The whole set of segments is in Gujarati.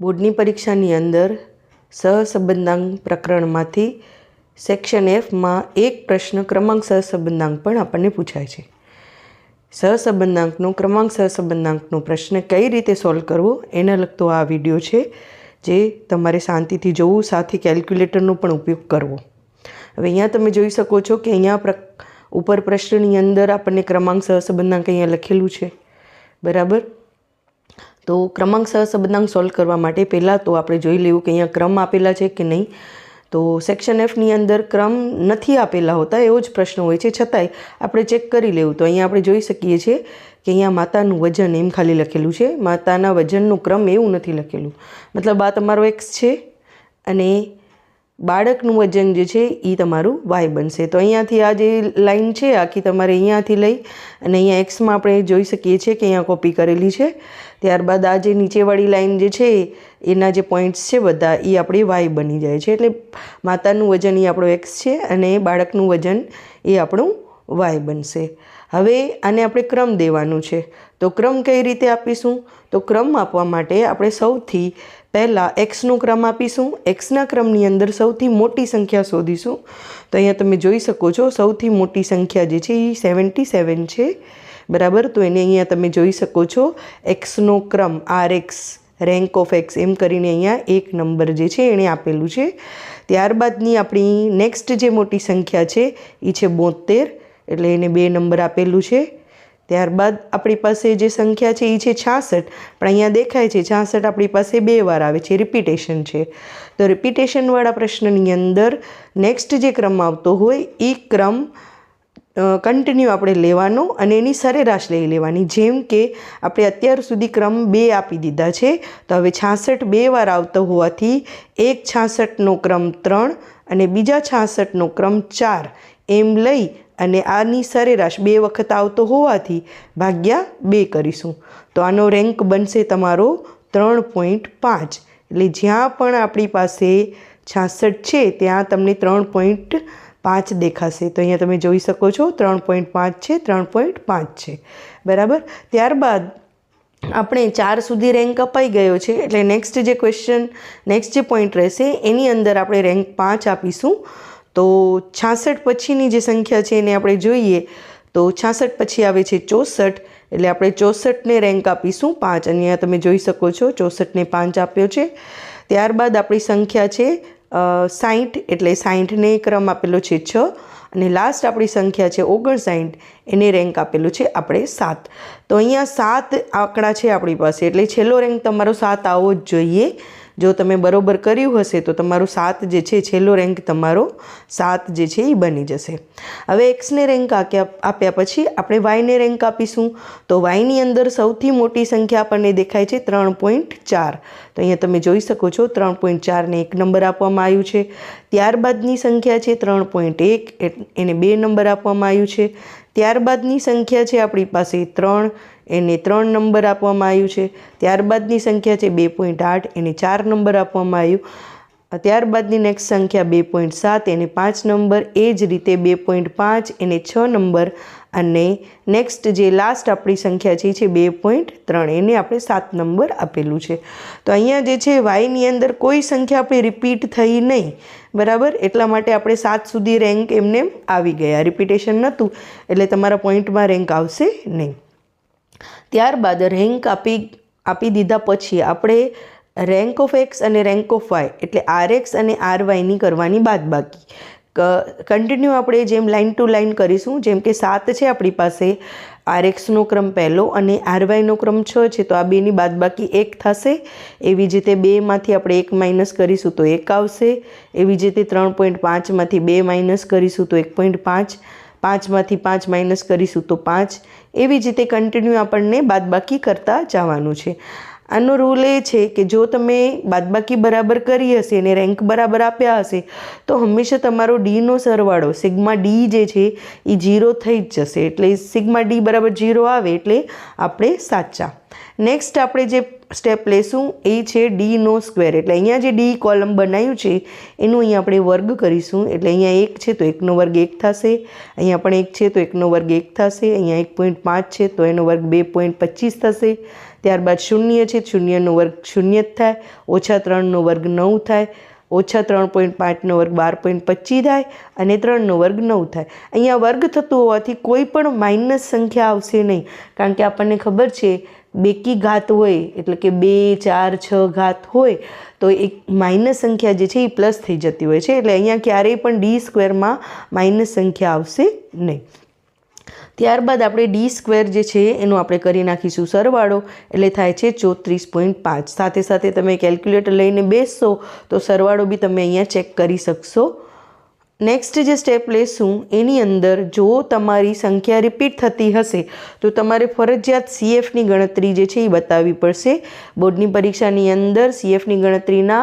બોર્ડની પરીક્ષાની અંદર સહસંબંધાંક પ્રકરણમાંથી સેક્શન એફમાં એક પ્રશ્ન ક્રમાંક સહસંબંધાંક પણ આપણને પૂછાય છે. સહસંબંધાંકનો ક્રમાંક સહસંબંધાંકનો પ્રશ્ન કઈ રીતે સોલ્વ કરવો એને લગતો આ વીડિયો છે જે તમારે શાંતિથી જોવું, સાથે કેલ્ક્યુલેટરનો પણ ઉપયોગ કરવો. હવે અહીંયા તમે જોઈ શકો છો કે અહીંયા પ્ર, ઉપર પ્રશ્નની અંદર આપણને ક્રમાંક સહસંબંધાંક અહીંયા લખેલું છે. બરાબર? તો ક્રમાંક સહસંબંધાંક સોલ્વ કરવા માટે પહેલાં તો આપણે જોઈ લેવું કે અહીંયા ક્રમ આપેલા છે કે નહીં. તો સેક્શન એફની અંદર ક્રમ નથી આપેલા હોતા એવો જ પ્રશ્ન હોય છે. છતાંય આપણે ચેક કરી લેવું. તો અહીંયા આપણે જોઈ શકીએ છીએ કે અહીંયા માતાનું વજન એમ ખાલી લખેલું છે. માતાના વજનનું ક્રમ એવું નથી લખેલું. મતલબ આ તમારો એક્સ છે અને બાળકનું વજન જે છે એ તમારું વાય બનશે. તો અહીંયાથી આ જે લાઈન છે, આખી તમારે અહીંયાથી લઈ અને અહીંયા એક્સમાં આપણે જોઈ શકીએ છીએ કે અહીંયા કોપી કરેલી છે. ત્યારબાદ આ જે નીચેવાળી લાઈન જે છે, એના જે પોઈન્ટ્સ છે બધા એ આપણી વાય બની જાય છે. એટલે માતાનું વજન એ આપણો એક્સ છે અને બાળકનું વજન એ આપણું વાય બનશે. હવે આને આપણે ક્રમ દેવાનું છે. તો ક્રમ કઈ રીતે આપીશું? તો ક્રમ આપવા માટે આપણે સૌથી પહેલાં એક્સનો ક્રમ આપીશું. એક્સના ક્રમની અંદર સૌથી મોટી સંખ્યા શોધીશું. તો અહીંયા તમે જોઈ શકો છો, સૌથી મોટી સંખ્યા જે છે એ સેવન્ટી સેવન છે. બરાબર? તો એને અહીંયા તમે જોઈ શકો છો એક્સનો ક્રમ R X rank of X એમ કરીને અહીંયા એક નંબર જે છે એણે આપેલું છે. ત્યારબાદની આપણી નેક્સ્ટ જે મોટી સંખ્યા છે એ છે બોતેર એટલે એને બે નંબર આપેલું છે. ત્યારબાદ આપણી પાસે જે સંખ્યા છે એ છે છાસઠ. પણ અહીંયા દેખાય છે, છાસઠ આપણી પાસે બે વાર આવે છે રિપીટેશન છે. તો રિપીટેશનવાળા પ્રશ્નની અંદર નેક્સ્ટ જે ક્રમ આવતો હોય એ ક્રમ કન્ટિન્યુ આપણે લેવાનો અને એની સરેરાશ લઈ લેવાની. જેમ કે આપણે અત્યાર સુધી ક્રમ બે આપી દીધા છે, તો હવે છાસઠ બે વાર આવતો હોવાથી એક છાસઠનો ક્રમ ત્રણ અને બીજા છાસઠનો ક્રમ ચાર. એમ લઈ અને આની સરેરાશ બે વખત આવતો હોવાથી ભાગ્યા બે કરીશું. તો આનો રેન્ક બનશે તમારો ત્રણ પોઈન્ટ પાંચ. એટલે જ્યાં પણ આપણી પાસે છાસઠ છે, ત્યાં તમને ત્રણ પોઈન્ટ પાંચ દેખાશે. તો અહીંયા તમે જોઈ શકો છો, ત્રણ પોઈન્ટ પાંચ છે, ત્રણ પોઈન્ટ પાંચ છે. બરાબર? ત્યારબાદ આપણે ચાર સુધી રેન્ક અપાઈ ગયો છે, એટલે નેક્સ્ટ જે ક્વેશ્ચન નેક્સ્ટ જે પોઈન્ટ રહેશે, એની અંદર આપણે રેન્ક પાંચ આપીશું. તો છાસઠ પછીની જે સંખ્યા છે એને આપણે જોઈએ તો છાસઠ પછી આવે છે ચોસઠ, એટલે આપણે ચોસઠને રેન્ક આપીશું પાંચ. અને અહીંયા તમે જોઈ શકો છો ચોસઠને પાંચ આપ્યો છે. ત્યારબાદ આપણી સંખ્યા છે સાઠ એટલે સાઠને ક્રમ આપેલો છે છ. અને લાસ્ટ આપણી સંખ્યા છે ઓગણસાઠ એને રેન્ક આપેલું છે આપણે સાત. તો અહીંયા સાત આંકડા છે આપણી પાસે, એટલે છેલ્લો રેન્ક તમારો સાત આવવો જ જોઈએ. જો તમે બરોબર કર્યું હશે તો તમારો સાત જે છે, છેલ્લો રેન્ક તમારો સાત જે છે એ બની જશે. હવે એક્સને રેન્ક આપ્યા પછી આપણે વાયને રેન્ક આપીશું. તો વાયની અંદર સૌથી મોટી સંખ્યા આપણને દેખાય છે ત્રણ પોઈન્ટ ચાર. તો અહીંયા તમે જોઈ શકો છો ત્રણ પોઈન્ટ ચારને એક નંબર આપવામાં આવ્યું છે. ત્યારબાદની સંખ્યા છે ત્રણ પોઈન્ટ એક એને બે નંબર આપવામાં આવ્યું છે. ત્યારબાદની સંખ્યા છે આપણી પાસે ત્રણ એને ત્રણ નંબર આપવામાં આવ્યું છે. ત્યારબાદની સંખ્યા છે બે પોઈન્ટ આઠ, એને ચાર નંબર આપવામાં આવ્યું. ત્યારબાદની નેક્સ્ટ સંખ્યા બે પોઈન્ટ સાત, એને પાંચ નંબર, એ જ રીતે બે પોઈન્ટ પાંચ, એને છ નંબર અને નેક્સ્ટ જે લાસ્ટ આપણી સંખ્યા છે છે બે પોઈન્ટ ત્રણ, એને આપણે સાત નંબર આપેલું છે. તો અહીંયા જે છે વાયની અંદર કોઈ સંખ્યા આપણી રિપીટ થઈ નહીં, બરાબર? એટલા માટે આપણે સાત સુધી રેન્ક એમને આવી ગયા. રિપીટેશન નહોતું, એટલે તમારા પોઈન્ટમાં રેન્ક આવશે નહીં. ત્યારબાદ રેન્ક આપી આપી દીધા પછી આપણે રેન્ક ઓફ એક્સ અને રેન્ક ઓફ વાય, એટલે આર એક્સ અને આર વાયની કરવાની બાદ બાકી કન્ટિન્યુ આપણે જેમ લાઇન ટુ લાઇન કરીશું, જેમ કે સાત છે આપણી પાસે, આર એક્સનો ક્રમ પહેલો અને આર વાયનો ક્રમ છ છે, તો આ બેની બાદબાકી એક થશે. એવી જ રીતે બેમાંથી આપણે એક માઇનસ કરીશું તો એક આવશે. એવી જ રીતે ત્રણ પોઈન્ટ પાંચમાંથી બે માઇનસ કરીશું તો એક પોઈન્ટ પાંચ. પાંચમાંથી પાંચ માઇનસ કરીશું તો પાંચ. એવી જ રીતે કન્ટિન્યુ આપણને બાદબાકી કરતા જવાનું છે. આનો રૂલ એ છે કે જો તમે બાદબાકી બરાબર કરી હશે અને રેન્ક બરાબર આપ્યા હશે, તો હંમેશા તમારો ડીનો સરવાળો, સિગ્મા ડી જે છે, એ જીરો થઈ જ જશે. એટલે સિગ્મા ડી બરાબર જીરો આવે એટલે આપણે સાચા. નેક્સ્ટ આપણે જે સ્ટેપ લેશું, એ છે ડીનો સ્ક્વેર એટલે અહીંયા જે ડી કોલમ બનાવ્યું છે, એનું અહીંયા આપણે વર્ગ કરીશું. એટલે અહીંયા એક છે, તો એકનો વર્ગ એક થશે. અહીંયા પણ એક છે, તો એકનો વર્ગ એક થશે. અહીંયા એક પોઈન્ટ પાંચ છે, તો એનો વર્ગ બે પોઈન્ટ પચીસ થશે. ત્યારબાદ શૂન્ય છે, શૂન્યનો વર્ગ શૂન્ય જ થાય, ઓછા ત્રણનો વર્ગ નવ થાય, ઓછા ત્રણ પોઈન્ટ પાંચનો વર્ગ બાર પોઈન્ટ પચીસ થાય અને ત્રણનો વર્ગ નવ થાય. અહીંયા વર્ગ થતું હોવાથી કોઈ પણ માઇનસ સંખ્યા આવશે નહીં. કારણ કે આપણને ખબર છે બેકી ઘાત હોય, એટલે કે બે, ચાર, છ ઘાત હોય, તો એક માઇનસ સંખ્યા જે છે એ પ્લસ થઈ જતી હોય છે. એટલે અહીંયા ક્યારેય પણ ડી સ્ક્વેરમાં માઇનસ સંખ્યા આવશે નહીં. ત્યારબાદ આપણે ડી સ્ક્વેર જે છે એનું આપણે કરી નાખીશું સરવાળો. એટલે થાય છે ચોત્રીસ પોઈન્ટ પાંચ. સાથે સાથે તમે કેલ્ક્યુલેટર લઈને બેસશો તો સરવાળો બી તમે અહીંયા ચેક કરી શકશો. નેક્સ્ટ જે સ્ટેપ લેશું, એની અંદર જો તમારી સંખ્યા રિપીટ થતી હશે, તો તમારે ફરજિયાત સીએફની ગણતરી જે છે એ બતાવવી પડશે. બોર્ડની પરીક્ષાની અંદર સીએફની ગણતરીના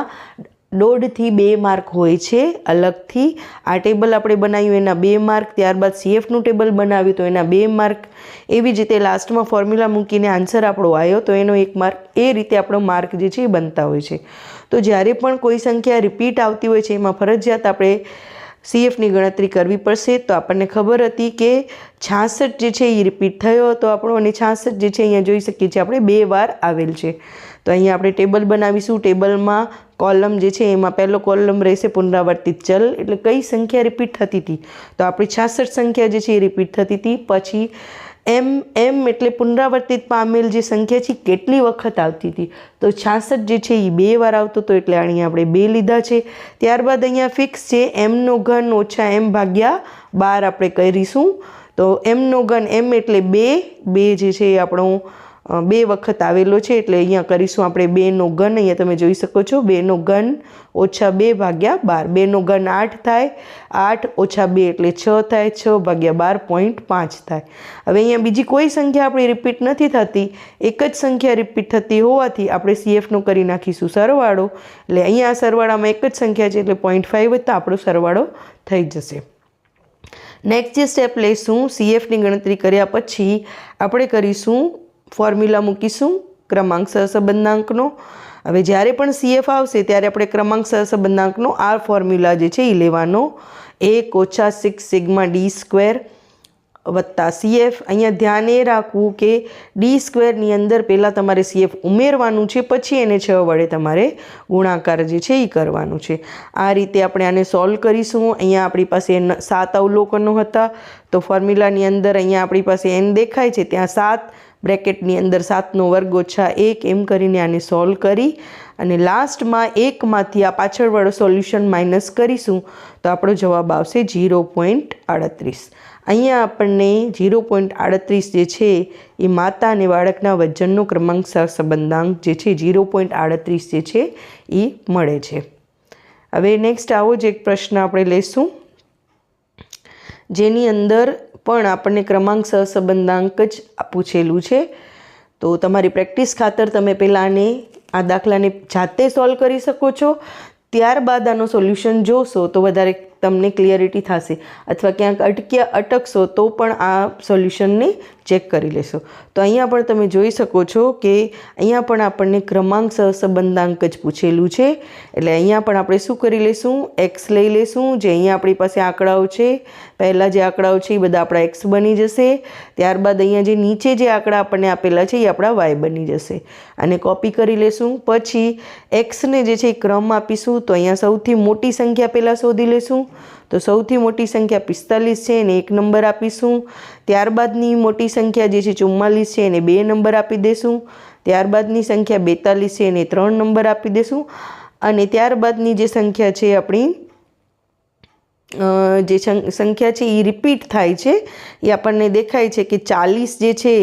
દોઢથી બે માર્ક હોય છે અલગથી. આ ટેબલ આપણે બનાવ્યું એના બે માર્ક, ત્યારબાદ સીએફનું ટેબલ બનાવ્યું તો એના બે માર્ક. એવી જ રીતે લાસ્ટમાં ફોર્મ્યુલા મૂકીને આન્સર આપણો આવ્યો તો એનો એક માર્ક. એ રીતે આપણો માર્ક જે છે એ બનતા હોય છે. તો જ્યારે પણ કોઈ સંખ્યા રિપીટ આવતી હોય છે, એમાં ફરજિયાત આપણે સીએફની ગણતરી કરવી પડશે. તો આપણને ખબર હતી કે છાસઠ જે છે એ રિપીટ થયો હતો આપણો અને છાસઠ જે છે અહીંયા જોઈ શકીએ છીએ આપણે બે વાર આવેલ છે. તો અહીંયા આપણે ટેબલ બનાવીશું. ટેબલમાં કોલમ જે છે, એમાં પહેલો કોલમ રહેશે પુનરાવર્તિત ચલ. એટલે કઈ સંખ્યા રિપીટ થતી હતી? તો આપણી છાસઠ સંખ્યા જે છે, એ રિપીટ થતી હતી. પછી એમ એમ એટલે પુનરાવર્તિત પામેલ જે સંખ્યા છે કેટલી વખત આવતી હતી? તો છાસઠ જે છે, એ બે વાર આવતો હતો, એટલે અહીંયા આપણે બે લીધા છે. ત્યારબાદ અહીંયા ફિક્સ છે એમનો ઘન ઓછા એમ ભાગ્યા બાર આપણે કરીશું. તો એમનો ઘન એમ એટલે બે. બે જે છે, એ આપણો બે વખત આવેલો છે એટલે અહીંયા કરીશું આપણે બેનો ઘન. અહીંયા તમે જોઈ શકો છો બેનો ઘન ઓછા બે ભાગ્યા બાર. બેનો ઘન આઠ થાય. આઠ ઓછા બે એટલે છ થાય. છ ભાગ્યા બાર પોઈન્ટ પાંચ થાય. હવે અહીંયા બીજી કોઈ સંખ્યા આપણી રિપીટ નથી થતી. એક જ સંખ્યા રિપીટ થતી હોવાથી આપણે સીએફનો કરી નાખીશું સરવાળો. એટલે અહીંયા સરવાળામાં એક જ સંખ્યા છે એટલે પોઈન્ટ ફાઇવ તો આપણો સરવાળો થઈ જશે. નેક્સ્ટ જે સ્ટેપ લઈશું સીએફની ગણતરી કર્યા પછી આપણે કરીશું ફોર્મ્યુલા મૂકીશું, ક્રમાંક સહસંબંધાંકનો હવે જ્યારે પણ સીએફ આવશે, ત્યારે આપણે ક્રમાંક સહસંબંધાંકનો આ ફોર્મ્યુલા જે છે એ લેવાનો. એક ઓછા સિક્સ સિગ્મા ડી સ્ક્વેર વત્તા સીએફ અહીંયા ધ્યાન એ રાખવું કે ડી સ્ક્વેરની અંદર પહેલાં તમારે સીએફ ઉમેરવાનું છે, પછી એને છ વડે તમારે ગુણાકાર જે છે એ કરવાનું છે. આ રીતે આપણે આને સોલ્વ કરીશું. અહીંયા આપણી પાસે સાત અવલોકનો હતા. તો ફોર્મ્યુલાની અંદર અહીંયા આપણી પાસે એન દેખાય છે. ત્યાં સાત બ્રેકેટની અંદર સાતનો વર્ગ ઓછા એક એમ કરીને આને સોલ્વ કરી અને લાસ્ટમાં એકમાંથી આ પાછળવાળો સોલ્યુશન માઇનસ કરીશું તો આપણો જવાબ આવશે ઝીરો પોઈન્ટ આડત્રીસ. અહીંયા આપણને ઝીરો પોઈન્ટ આડત્રીસ જે છે એ માતા અને બાળકના વજનનો ક્રમાંક સહસંબંધાંક જે છે ઝીરો પોઈન્ટ આડત્રીસ જે છે એ મળે છે. હવે નેક્સ્ટ આવો જ એક પ્રશ્ન આપણે લઈશું જેની અંદર પણ આપણને ક્રમાંક સહસંબંધાંક જ પૂછેલું છે. તો તમારી પ્રેક્ટિસ ખાતર તમે પહેલાં આને આ દાખલાને જાતે સોલ્વ કરી શકો છો. ત્યારબાદ આનો સોલ્યુશન જોશો તો વધારે તમને ક્લિયરિટી થશે. અથવા ક્યાંક અટક્યા અટકશો તો પણ આ સોલ્યુશનને ચેક કરી લેશો. તો અહીંયા પણ તમે જોઈ શકો છો કે અહીંયા પણ આપણને ક્રમાંક સહસંબંધાંક જ પૂછેલું છે. એટલે અહીંયા પણ આપણે શું કરી લઈશું એક્સ લઈ લઈશું જે અહીંયા આપણી પાસે આંકડાઓ છે. પહેલાં જે આંકડાઓ છે એ બધા આપણા એક્સ બની જશે. ત્યારબાદ અહીંયા જે નીચે જે આંકડા આપણને આપેલા છે એ આપણા વાય બની જશે. અને કોપી કરી લેશું. પછી એક્સને જે છે એ ક્રમ આપીશું. તો અહીંયા સૌથી મોટી સંખ્યા પહેલાં શોધી લેશું. તો સૌથી મોટી સંખ્યા પિસ્તાલીસ છે એને એક નંબર આપીશું. ત્યારબાદની મોટી સંખ્યા જે છે ચુમ્માલીસ છે એને બે નંબર આપી દઈશું ત્યારબાદની સંખ્યા બેતાલીસ છે એને ત્રણ નંબર આપી દઈશું અને ત્યારબાદની જે સંખ્યા છે આપણી જે સંખ્યા છે એ રિપીટ થાય છે. એ આપણને દેખાય છે કે ચાલીસ જે છે,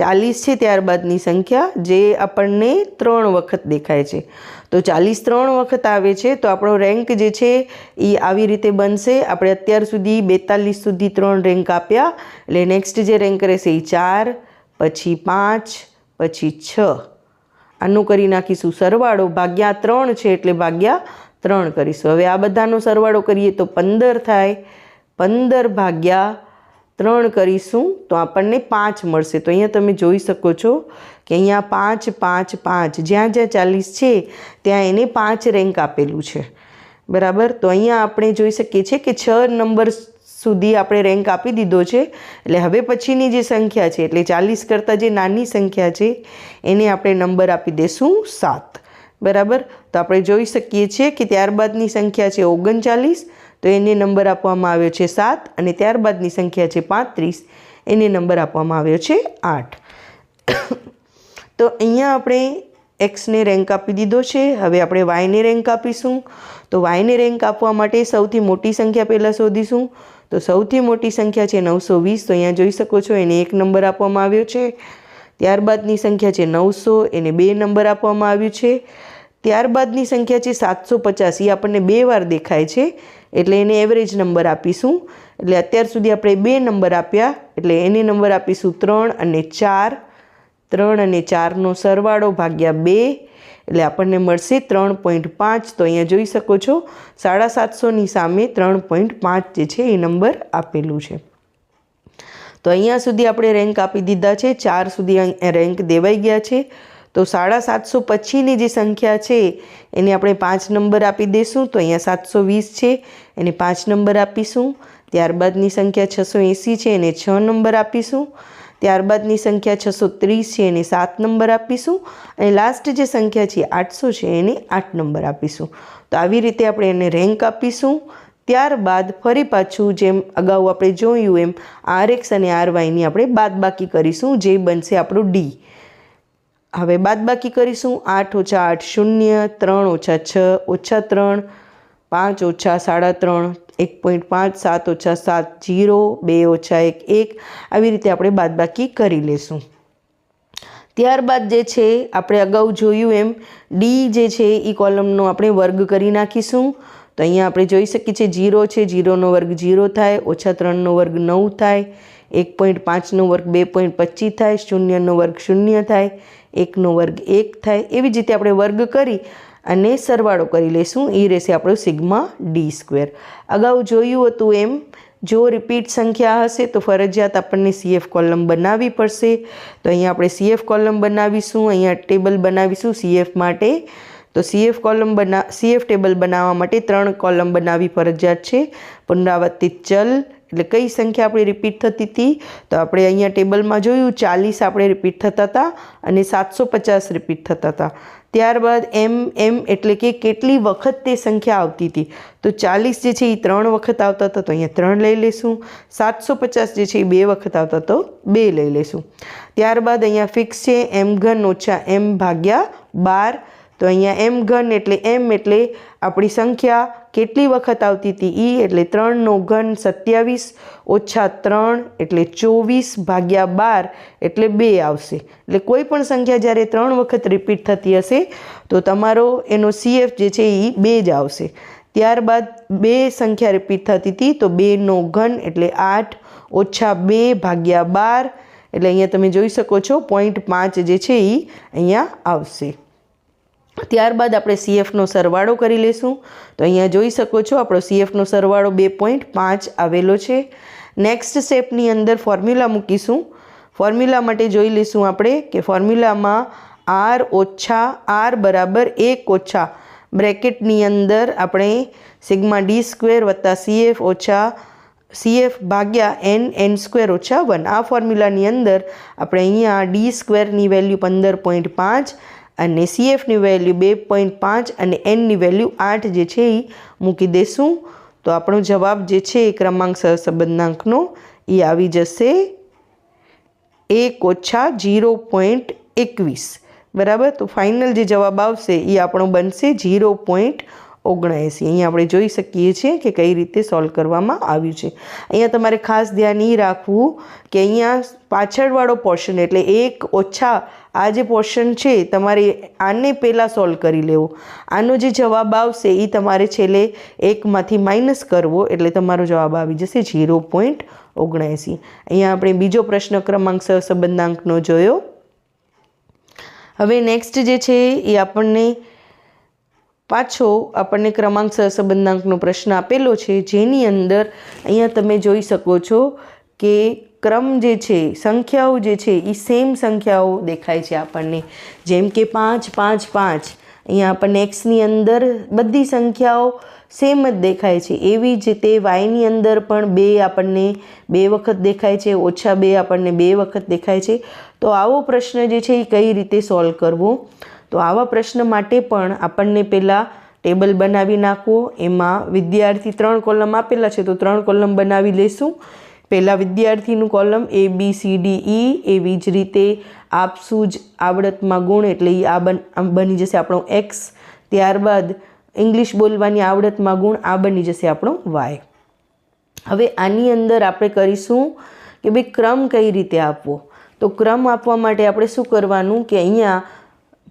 ચાલીસ છે ત્યારબાદની સંખ્યા જે આપણને ત્રણ વખત દેખાય છે. તો ચાલીસ ત્રણ વખત આવે છે, તો આપણો રેન્ક જે છે એ આવી રીતે બનશે. આપણે અત્યાર સુધી બેતાલીસ સુધી ત્રણ રેન્ક આપ્યા. એટલે નેક્સ્ટ જે રેન્ક રહેશે એ ચાર, પછી પાંચ, પછી છ. આનું કરી નાખીશું સરવાળો. ભાગ્યા ત્રણ છે એટલે ભાગ્યા ત્રણ કરીશું. હવે આ બધાનો સરવાળો કરીએ તો પંદર થાય. પંદર ભાગ્યા ત્રણ કરીશું તો આપણને પાંચ મળશે. તો અહીંયા તમે જોઈ શકો છો કે અહીંયા પાંચ પાંચ પાંચ, જ્યાં જ્યાં ચાલીસ છે, ત્યાં એને પાંચ રેન્ક આપેલું છે. બરાબર? તો અહીંયા આપણે જોઈ શકીએ છીએ કે છ નંબર સુધી આપણે રેન્ક આપી દીધો છે. એટલે હવે પછીની જે સંખ્યા છે, એટલે ચાલીસ કરતાં જે નાની સંખ્યા છે, એને આપણે નંબર આપી દઈશું સાત. બરાબર? તો આપણે જોઈ શકીએ છીએ કે ત્યારબાદની સંખ્યા છે ઓગણચાલીસ તો એને નંબર આપવામાં આવ્યો છે સાત અને ત્યારબાદની સંખ્યા છે પાંત્રીસ. એને નંબર આપવામાં આવ્યો છે આઠ. તો અહીંયા આપણે એક્સને રેન્ક આપી દીધો છે. હવે આપણે વાયને રેન્ક આપીશું. તો વાયને રેન્ક આપવા માટે સૌથી મોટી સંખ્યા પહેલાં શોધીશું. તો સૌથી મોટી સંખ્યા છે નવસો વીસ. તો અહીંયા જોઈ શકો છો એને એક નંબર આપવામાં આવ્યો છે. ત્યારબાદની સંખ્યા છે નવસો. એને બે નંબર આપવામાં આવ્યું છે. ત્યારબાદની સંખ્યા છે સાતસો પચાસ. એ આપણને બે વાર દેખાય છે. એટલે એને એવરેજ નંબર આપીશું. એટલે અત્યાર સુધી આપણે બે નંબર આપ્યા. એટલે એને નંબર આપીશું ત્રણ અને ચાર. ત્રણ અને ચારનો સરવાળો ભાગ્યા બે. એટલે આપણને મળશે ત્રણ પોઈન્ટ પાંચ. તો અહીંયા જોઈ શકો છો સાડા સાતસોની સામે ત્રણ પોઈન્ટ પાંચ જે છે એ નંબર આપેલું છે. તો અહીંયા સુધી આપણે રેન્ક આપી દીધા છે. ચાર સુધી રેન્ક દેવાઈ ગયા છે. તો સાડા સાતસો પછીની જે સંખ્યા છે, એને આપણે પાંચ નંબર આપી દઈશું તો અહીંયા સાતસો વીસ છે. એને પાંચ નંબર આપીશું. ત્યારબાદની સંખ્યા છસો એંસી છે, એને છ નંબર આપીશું. ત્યારબાદની સંખ્યા છસો ત્રીસ છે, એને સાત નંબર આપીશું. અને લાસ્ટ જે સંખ્યા છે આઠસો છે, એને આઠ નંબર આપીશું. તો આવી રીતે આપણે એને રેન્ક આપીશું. ત્યારબાદ ફરી પાછું જેમ અગાઉ આપણે જોયું એમ આર એક્સ અને આર વાયની આપણે બાદબાકી કરીશું, જે બનશે આપણું ડી હવે બાદબાકી કરીશું. આઠ ઓછા આઠ શૂન્ય, ત્રણ ઓછા છ ઓછા ત્રણ પાંચ ઓછા સાડા ત્રણ, એક પોઈન્ટ પાંચ, સાત ઓછા સાત, જીરો, બે ઓછા એક એક. આવી રીતે આપણે બાદબાકી કરી લેશું. ત્યારબાદ જે છે, આપણે અગાઉ જોયું એમ ડી જે છે, એ કોલમનો આપણે વર્ગ કરી નાખીશું. તો અહીંયા આપણે જોઈ શકીએ છીએ, જીરો છે, જીરોનો વર્ગ જીરો થાય, ઓછા ત્રણનો વર્ગ નવ થાય, એક પોઈન્ટ પાંચનો વર્ગ બે પોઈન્ટ પચીસ થાય, શૂન્યનો વર્ગ શૂન્ય થાય, એકનો વર્ગ એક થાય. એવી જ રીતે આપણે વર્ગ કરી અને સરવાળો કરી લઈશું. એ રહેશે આપણો સિગ્મા ડી સ્ક્વેર. અગાઉ જોયું હતું એમ, જો રિપીટ સંખ્યા હશે તો ફરજિયાત આપણને સીએફ કોલમ બનાવવી પડશે. તો અહીંયા આપણે સીએફ કોલમ બનાવીશું, અહીંયા ટેબલ બનાવીશું સીએફ માટે. તો સીએફ કોલમ બના, સીએફ ટેબલ બનાવવા માટે ત્રણ કોલમ બનાવવી ફરજિયાત છે. પુનરાવર્તિત ચલ એટલે કઈ સંખ્યા આપણી રિપીટ થતી હતી? તો આપણે અહીંયા ટેબલમાં જોયું, ચાલીસ આપણે રિપીટ થતા હતા અને સાતસો પચાસ રિપીટ થતા હતા. ત્યારબાદ એમ એમ એટલે કે કેટલી વખત તે સંખ્યા આવતી હતી? તો ચાલીસ જે છે એ ત્રણ વખત આવતા હતા, તો અહીંયા ત્રણ લઈ લઈશું સાતસો પચાસ જે છે એ બે વખત આવતા તો બે લઈ લઈશું ત્યારબાદ અહીંયા ફિક્સ છે એમ ઘન ઓછા એમ ભાગ્યા બાર. તો અહીંયા એમ ઘન એટલે એમ એટલે આપણી સંખ્યા કેટલી વખત આવતી હતી? ઈ એટલે ત્રણનો ઘન સત્યાવીસ ઓછા ત્રણ એટલે ચોવીસ ભાગ્યા બાર એટલે બે આવશે. એટલે કોઈ પણ સંખ્યા જ્યારે ત્રણ વખત રિપીટ થતી હશે, તો તમારો એનો સીએફ જે છે એ બે જ આવશે. ત્યારબાદ બે સંખ્યા રિપીટ થતી હતી, તો બેનો ઘન એટલે આઠ ઓછા બે ભાગ્યા બાર. એટલે અહીંયા તમે જોઈ શકો છો પોઈન્ટ પાંચ જે છે એ અહીંયા આવશે. ત્યારબાદ આપણે સીએફનો સરવાળો કરી લઈશું તો અહીંયા જોઈ શકો છો, આપણો સીએફનો સરવાળો બે પોઈન્ટ પાંચ આવેલો છે. નેક્સ્ટ સ્ટેપની અંદર ફોર્મ્યુલા મૂકીશું. ફોર્મ્યુલા માટે જોઈ લઈશું આપણે કે ફોર્મ્યુલામાં આર ઓછા આર બરાબર એક ઓછા બ્રેકેટની અંદર આપણે સિગ્મા ડી સ્ક્વેર વત્તા સીએફ ઓછા સીએફ ભાગ્યા એન એન સ્ક્વેર ઓછા વન. આ ફોર્મ્યુલાની અંદર આપણે અહીંયા ડી સ્ક્વેરની વેલ્યુ પંદર પોઈન્ટ પાંચ અને સીએફની વેલ્યુ બે પોઈન્ટ પાંચ અને એનની વેલ્યુ આઠ જે છે એ મૂકી દઈશું તો આપણો જવાબ જે છે એ ક્રમાંક સહસંબંધાંકનો એ આવી જશે એક ઓછા જીરો પોઈન્ટ એકવીસ. બરાબર? તો ફાઇનલ જે જવાબ આવશે એ આપણો બનશે જીરો પોઈન્ટ ઓગણએંસી. અહીંયા આપણે જોઈ શકીએ છીએ કે કઈ રીતે સોલ્વ કરવામાં આવ્યું છે. અહીંયા તમારે ખાસ ધ્યાન એ રાખવું કે અહીંયા પાછળવાળો પોર્શન એટલે એક ઓછા આ જે પોર્શન છે, તમારે આને પહેલાં સોલ્વ કરી લેવો. આનો જે જવાબ આવશે એ તમારે છેલ્લે એકમાંથી માઇનસ કરવો એટલે તમારો જવાબ આવી જશે ઝીરો પોઈન્ટ ઓગણએંસી. અહીંયા આપણે બીજો પ્રશ્ન ક્રમાંક સહસંબંધાંકનો જોયો. હવે નેક્સ્ટ જે છે એ આપણને પાછો આપણને ક્રમાંક સહસંબંધાંકનો પ્રશ્ન આપેલો છે, જેની અંદર અહીંયા તમે જોઈ શકો છો કે ક્રમ જે છે, સંખ્યાઓ જે છે એ સેમ સંખ્યાઓ દેખાય છે આપણને. જેમ કે પાંચ પાંચ પાંચ. અહીંયા આપણને એક્સની અંદર બધી સંખ્યાઓ સેમ જ દેખાય છે. એવી જ રીતે વાયની અંદર પણ બે આપણને બે વખત દેખાય છે, ઓછા બે આપણને બે વખત દેખાય છે. તો આવો પ્રશ્ન જે છે એ કઈ રીતે સોલ્વ કરવો? તો આવા પ્રશ્ન માટે પણ આપણને પહેલાં ટેબલ બનાવી નાખવો. એમાં વિદ્યાર્થી ત્રણ કોલમ આપેલા છે, તો ત્રણ કોલમ બનાવી લઈશું પહેલાં વિદ્યાર્થીનું column A, B, C, D, E. એવી જ રીતે આપશું જ આવડતમાં ગુણ એટલે એ આ બની જશે આપણો એક્સ. ત્યારબાદ ઇંગ્લિશ બોલવાની આવડતમાં ગુણ આ બની જશે આપણો વાય. હવે આની અંદર આપણે કરીશું કે ભાઈ ક્રમ કઈ રીતે આપવો? તો ક્રમ આપવા માટે આપણે શું કરવાનું કે અહીંયા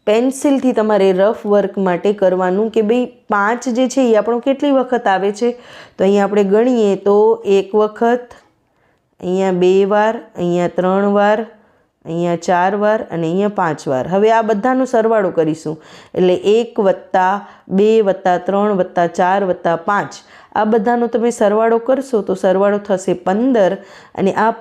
પેન્સિલથી તમારે રફ વર્ક માટે કરવાનું કે ભાઈ પાંચ જે છે એ આપણો કેટલી વખત આવે છે? તો અહીંયા આપણે ગણીએ તો એક વખત, અહીંયા બે વાર, અહીંયા ત્રણ વાર, અહીંયા ચાર વાર અને અહીંયા પાંચ વાર. હવે આ બધાનો સરવાળો કરીશું. એટલે એક વત્તા બે વત્તા ત્રણ વત્તા ચાર વત્તા પાંચ. આ બધાનો તમે સરવાળો કરશો તો સરવાળો થશે પંદર અને આ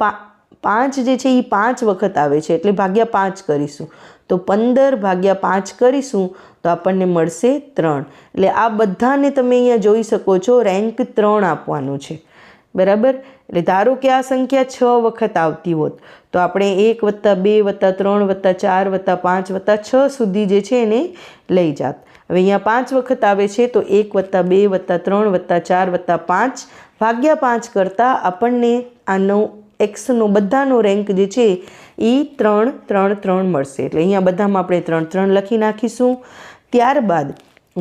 પાંચ જે છે એ પાંચ વખત આવે છે. એટલે ભાગ્યા પાંચ કરીશું. તો પંદર ભાગ્યા પાંચ કરીશું તો આપણને મળશે ત્રણ. એટલે આ બધાને તમે અહીંયા જોઈ શકો છો રેન્ક ત્રણ આપવાનું છે. બરાબર? એટલે ધારો કે આ સંખ્યા છ વખત આવતી હોત, તો આપણે એક વત્તા બે વત્તા ત્રણ વત્તા ચાર વત્તા પાંચ વત્તા છ સુધી જે છે એને લઈ જાત. હવે અહીંયા પાંચ વખત આવે છે, તો એક વત્તા બે વત્તા ત્રણ વત્તા ચાર વત્તા પાંચ. ભાગ્યા પાંચ કરતાં આપણને આનો એક્સનો બધાનો રેન્ક જે છે એ ત્રણ ત્રણ ત્રણ મળશે. એટલે અહીંયા બધામાં આપણે ત્રણ ત્રણ લખી નાખીશું. ત્યારબાદ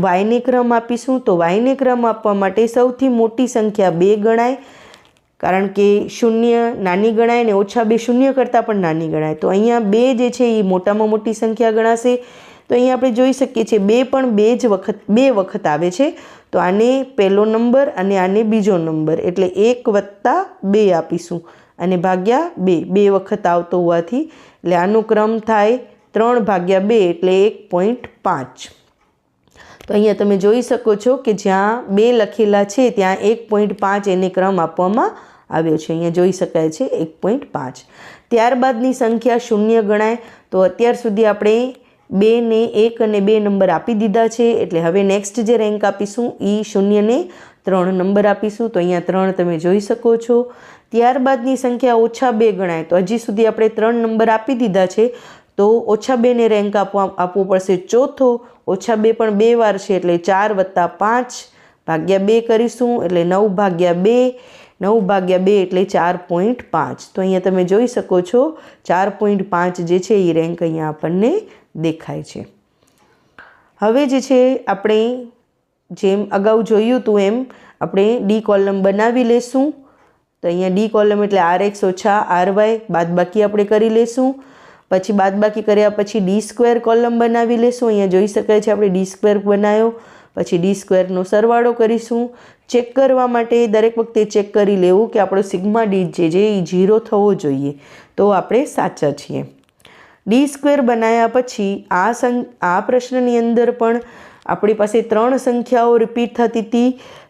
વાયને ક્રમ આપીશું. તો વાયને ક્રમ આપવા માટે સૌથી મોટી સંખ્યા બે ગણાય, કારણ કે શૂન્ય નાની ગણાય ને ઓછા બે શૂન્ય કરતાં પણ નાની ગણાય. તો અહીંયા બે જે છે એ મોટામાં મોટી સંખ્યા ગણાશે. તો અહીંયા આપણે જોઈ શકીએ છીએ બે પણ બે જ વખત, બે વખત આવે છે. તો આને પહેલો નંબર અને આને બીજો નંબર. એટલે એક વત્તા બે આપીશું. અને ભાગ્યા બે. બે વખત આવતો હોવાથી એટલે આનો ક્રમ થાય ત્રણ ભાગ્યા બે એટલે એક પોઈન્ટ પાંચ. તો અહીંયા તમે જોઈ શકો છો કે જ્યાં બે લખેલા છે ત્યાં એક પોઈન્ટ પાંચ એને ક્રમ આપવામાં આવ્યો છે. અહીંયા જોઈ શકાય છે એક પોઈન્ટ પાંચ. ત્યારબાદની સંખ્યા શૂન્ય ગણાય. તો અત્યાર સુધી આપણે બે ને એક અને બે નંબર આપી દીધા છે. એટલે હવે નેક્સ્ટ જે રેન્ક આપીશું એ શૂન્યને ત્રણ નંબર આપીશું. તો અહીંયા ત્રણ તમે જોઈ શકો છો. ત્યારબાદની સંખ્યા ઓછા બે ગણાય. તો હજી સુધી આપણે ત્રણ નંબર આપી દીધા છે. તો ઓછા બેને રેન્ક આપવા આપવો પડશે ચોથો. ઓછા બે પણ બે વાર છે, એટલે ચાર વત્તા પાંચ. ભાગ્યા બે કરીશું, એટલે નવ ભાગ્યા બે. નવ ભાગ્યા બે એટલે ચાર પોઈન્ટ પાંચ. તો અહીંયા તમે જોઈ શકો છો, ચાર પોઈન્ટ પાંચ જે છે એ રેન્ક અહીંયા આપણને દેખાય છે. હવે જે છે, આપણે જેમ અગાઉ જોયું હતું એમ, આપણે ડી કોલમ બનાવી લેશું. તો અહીંયા ડી કોલમ એટલે આર એક્સ ઓછા આર વાય, બાદબાકી આપણે કરી લેશું. પછી બાદબાકી કર્યા પછી ડી સ્ક્વેર કોલમ બનાવી લેશું. અહીંયા જોઈ શકાય છે આપણે ડી સ્ક્વેર બનાવ્યો પછી ડી સ્ક્વેરનો સરવાળો કરીશું. ચેક કરવા માટે દરેક વખતે ચેક કરી લેવું કે આપણો સિગ્મા ડી જે છે એ ઝીરો થવો જોઈએ. તો આપણે સાચા છીએ. ડી સ્ક્વેર બનાવ્યા પછી આ સં આ પ્રશ્નની અંદર પણ આપણી પાસે ત્રણ સંખ્યાઓ રિપીટ થતી હતી.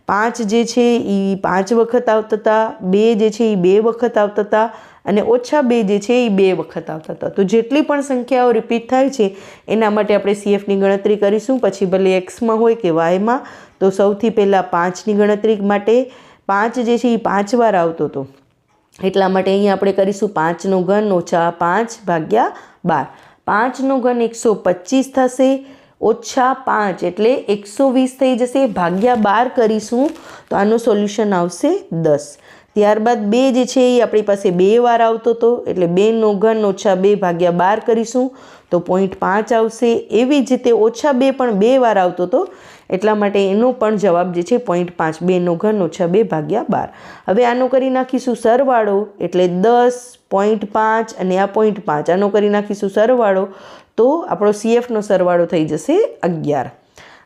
પાંચ જે છે એ પાંચ વખત આવતા હતા બે જે છે એ બે વખત આવતા હતા અને ઓછા બે જે છે એ બે વખત આવતા હતા તો જેટલી પણ સંખ્યાઓ રિપીટ થાય છે, એના માટે આપણે સીએફની ગણતરી કરીશું. પછી ભલે એક્સમાં હોય કે વાયમાં તો સૌથી પહેલાં પાંચની ગણતરી માટે પાંચ જે છે એ પાંચ વાર આવતો હતો એટલા માટે અહીં આપણે કરીશું પાંચનો ઘન ઓછા પાંચ ભાગ્યા બાર. પાંચનો ઘન એકસો પચીસ થશે ઓછા પાંચ એટલે એકસો વીસ થઈ જશે, ભાગ્યા બાર કરીશું, તો આનું સોલ્યુશન આવશે દસ. ત્યારબાદ બે જે છે એ આપણી પાસે બે વાર આવતો હતો એટલે બેનો ઘન ઓછા બે ભાગ્યા બાર કરીશું, તો પોઈન્ટ પાંચ આવશે. એવી જ રીતે ઓછા બે પણ બે વાર આવતો હતો એટલા માટે એનો પણ જવાબ જે છે પોઈન્ટ પાંચ બેનો ઘન ઓછા બે ભાગ્યા બાર. હવે આનો કરી નાખીશું સરવાળો, એટલે દસ પોઈન્ટ પાંચ અને આ પોઈન્ટ પાંચ, આનો કરી નાખીશું સરવાળો તો આપણો સીએફનો સરવાળો થઈ જશે અગિયાર.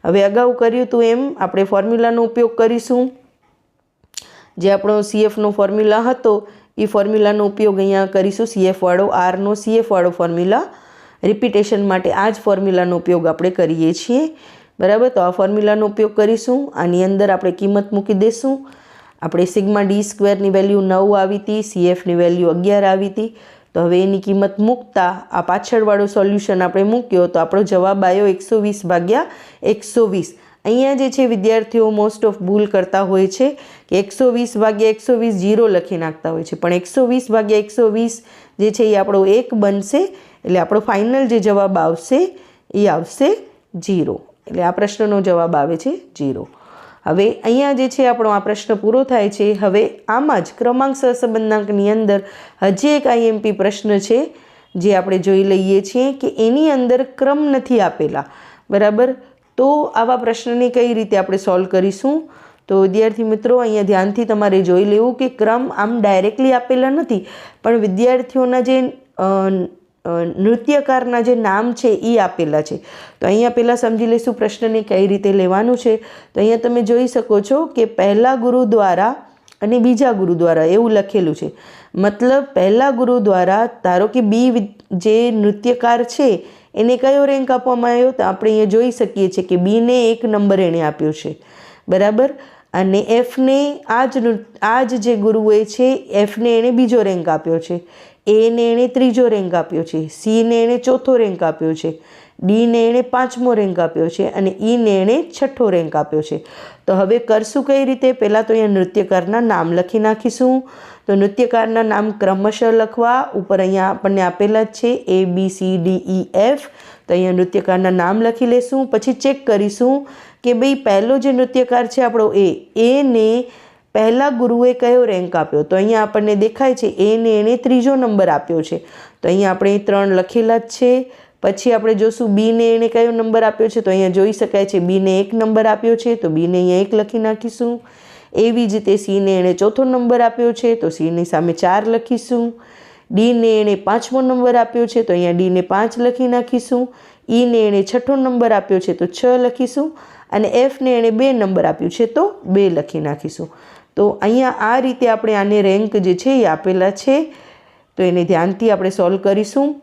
હવે અગાઉ કર્યું હતું એમ, આપણે ફોર્મ્યુલાનો ઉપયોગ કરીશું. જે આપણો સીએફનો ફોર્મ્યુલા હતો, એ ફોર્મ્યુલાનો ઉપયોગ અહીંયા કરીશું. સીએફવાળો આરનો સીએફવાળો ફોર્મ્યુલા. રિપીટેશન માટે આ જ ફોર્મ્યુલાનો ઉપયોગ આપણે કરીએ છીએ. બરાબર? તો આ ફોર્મ્યુલાનો ઉપયોગ કરીશું. આની અંદર આપણે કિંમત મૂકી દઈશું આપણે સિગ્મા ડી સ્ક્વેરની વેલ્યુ નવ આવી હતી સીએફની વેલ્યુ અગિયાર આવી હતી. તો હવે એની કિંમત મૂકતા આ પાછળવાળો સોલ્યુશન આપણે મૂક્યો તો આપણો જવાબ આવ્યો એકસો વીસ ભાગ્યા એકસો વીસ. અહીંયા જે છે વિદ્યાર્થીઓ મોસ્ટ ઓફ ભૂલ કરતા હોય છે કે એકસો વીસ ભાગ્યા એકસો વીસ જીરો લખી નાખતા હોય છે. પણ એકસો વીસ ભાગ્યા એકસો વીસ જે છે એ આપણો એક બનશે એટલે આપણો ફાઇનલ જે જવાબ આવશે એ આવશે જીરો એટલે આ પ્રશ્નનો જવાબ આવે છે જીરો હવે અહીંયા જે છે આપણો આ પ્રશ્ન પૂરો થાય છે. હવે આમાં જ ક્રમાંક સહસંબંધાંકની અંદર હજી એક આઈએમપી પ્રશ્ન છે, જે આપણે જોઈ લઈએ છીએ કે એની અંદર ક્રમ નથી આપેલા. બરાબર? તો આવા પ્રશ્નને કઈ રીતે આપણે સોલ્વ કરીશું? તો વિદ્યાર્થી મિત્રો, અહીંયા ધ્યાનથી તમારે જોઈ લેવું કે ક્રમ આમ ડાયરેક્ટલી આપેલા નથી, પણ વિદ્યાર્થીઓના જે નૃત્યકારના જે નામ છે એ આપેલા છે. તો અહીંયા પહેલાં સમજી લઈશું પ્રશ્નને કઈ રીતે લેવાનું છે. તો અહીંયા તમે જોઈ શકો છો કે પહેલા ગુરુ દ્વારા અને બીજા ગુરુ દ્વારા એવું લખેલું છે. મતલબ પહેલા ગુરુ દ્વારા ધારો કે બી જે નૃત્યકાર છે, એને કયો રેન્ક આપવામાં આવ્યો? તો આપણે અહીંયા જોઈ શકીએ છીએ કે બીને એક નંબર એણે આપ્યો છે. બરાબર? અને એફને આ જ આ જ જે ગુરુએ છે એફને એણે બીજો રેન્ક આપ્યો છે. એને એણે ત્રીજો રેન્ક આપ્યો છે. સીને એણે ચોથો રેન્ક આપ્યો છે. ડીને એણે પાંચમો રેન્ક આપ્યો છે અને ઈને એણે છઠ્ઠો રેન્ક આપ્યો છે. તો હવે કરશું કઈ રીતે? પહેલાં તો અહીંયા નૃત્યકારના નામ લખી નાખીશું. તો નૃત્યકારના નામ ક્રમશઃ લખવા. ઉપર અહીંયા આપણને આપેલા જ છે A B C D E F તો અહીંયા નૃત્યકારના નામ લખી લેશું. પછી ચેક કરીશું કે ભાઈ પહેલો જે નૃત્યકાર છે આપણો એ એને પહેલા ગુરુએ કયો રેન્ક આપ્યો? તો અહીંયા આપણને દેખાય છે એને એણે ત્રીજો નંબર આપ્યો છે. તો અહીંયા આપણે ત્રણ લખેલા જ છે. પછી આપણે જોશું બીને એણે કયો નંબર આપ્યો છે? તો અહીંયા જોઈ શકાય છે બીને એક નંબર આપ્યો છે. તો બીને અહીંયા એક લખી નાખીશું. એવી જ રીતે સીને એણે ચોથો નંબર આપ્યો છે. તો સીની સામે ચાર લખીશું. ડીને એણે પાંચમો નંબર આપ્યો છે. તો અહીંયા ડીને પાંચ લખી નાખીશું. ઈને એણે છઠ્ઠો નંબર આપ્યો છે. તો છ લખીશું. અને એફને એણે બે નંબર આપ્યું છે. તો બે લખી નાખીશું. તો અહીંયા આ રીતે આપણે આને રેન્ક જે છે એ આપેલા છે. તો એને ધ્યાનથી આપણે સોલ્વ કરીશું.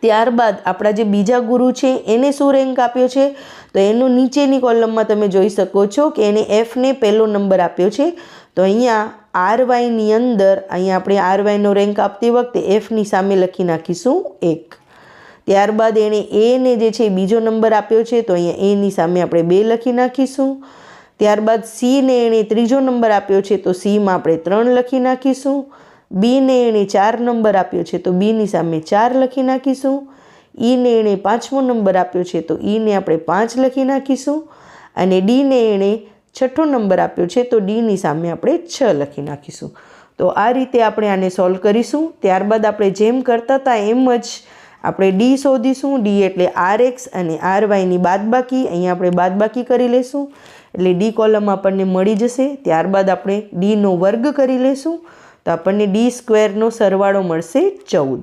ત્યારબાદ આપણા જે બીજા ગુરુ છે, એને શું રેન્ક આપ્યો છે? તો એનું નીચેની કોલમમાં તમે જોઈ શકો છો કે એને એફને પહેલો નંબર આપ્યો છે. તો અહીંયા આર વાયની અંદર અહીંયા આપણે આર વાયનો રેન્ક આપતી વખતે એફની સામે લખી નાખીશું એક. ત્યારબાદ એણે એને જે છે બીજો નંબર આપ્યો છે, તો અહીંયા એની સામે આપણે બે લખી નાખીશું. ત્યારબાદ સીને એણે ત્રીજો નંબર આપ્યો છે, તો સીમાં આપણે ત્રણ લખી નાખીશું. બીને એણે ચાર નંબર આપ્યો છે, તો બીની સામે ચાર લખી નાખીશું. ઈને એણે પાંચમો નંબર આપ્યો છે, તો ઈને આપણે પાંચ લખી નાખીશું. અને ડીને એણે છઠ્ઠો નંબર આપ્યો છે, તો ડીની સામે આપણે છ લખી નાખીશું. તો આ રીતે આપણે આને સોલ્વ કરીશું. ત્યારબાદ આપણે જેમ કરતા હતા એમ જ આપણે ડી શોધીશું. ડી એટલે આર એક્સ અને આર વાયની બાદબાકી. અહીંયા આપણે બાદબાકી કરી લઈશું એટલે ડી કોલમ આપણને મળી જશે. ત્યારબાદ આપણે ડીનો વર્ગ કરી લઈશું. તો આપણને ડી સ્ક્વેરનો સરવાળો મળશે ચૌદ.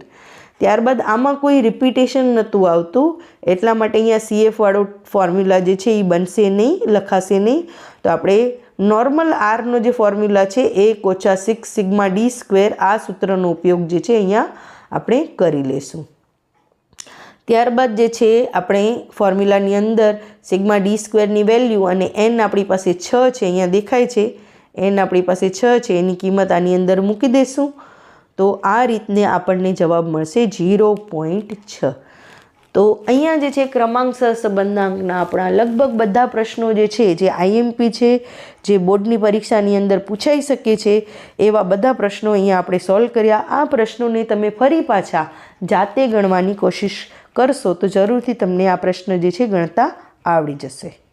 ત્યારબાદ આમાં કોઈ રિપીટેશન નહોતું આવતું. એટલા માટે અહીંયા સીએફવાળો ફોર્મ્યુલા જે છે એ બનશે નહીં, લખાશે નહીં. તો આપણે નોર્મલ આરનો જે ફોર્મ્યુલા છે એક ઓછા સિક્સ સિગ્મા ડી સ્ક્વેર આ સૂત્રનો ઉપયોગ જે છે અહીંયા આપણે કરી લઈશું. ત્યારબાદ જે છે, આપણે ફોર્મ્યુલાની અંદર સિગ્મા ડી સ્ક્વેરની વેલ્યુ અને એન આપણી પાસે છ છે, અહીંયા દેખાય છે. એન આપણી પાસે છ છે, એની કિંમત આની અંદર મૂકી દઈશું તો આ રીતને આપણને જવાબ મળશે ઝીરો પોઈન્ટ છ. તો અહીંયા જે છે, ક્રમાંક સહસંબંધાંકના આપણા લગભગ બધા પ્રશ્નો જે છે, જે આઈએમપી છે, જે બોર્ડની પરીક્ષાની અંદર પૂછાઈ શકે છે, એવા બધા પ્રશ્નો અહીંયા આપણે સોલ્વ કર્યા. આ પ્રશ્નોને તમે ફરી પાછા જાતે ગણવાની કોશિશ કરશો તો જરૂરથી તમને આ પ્રશ્ન જે છે ગણતા આવડી જશે.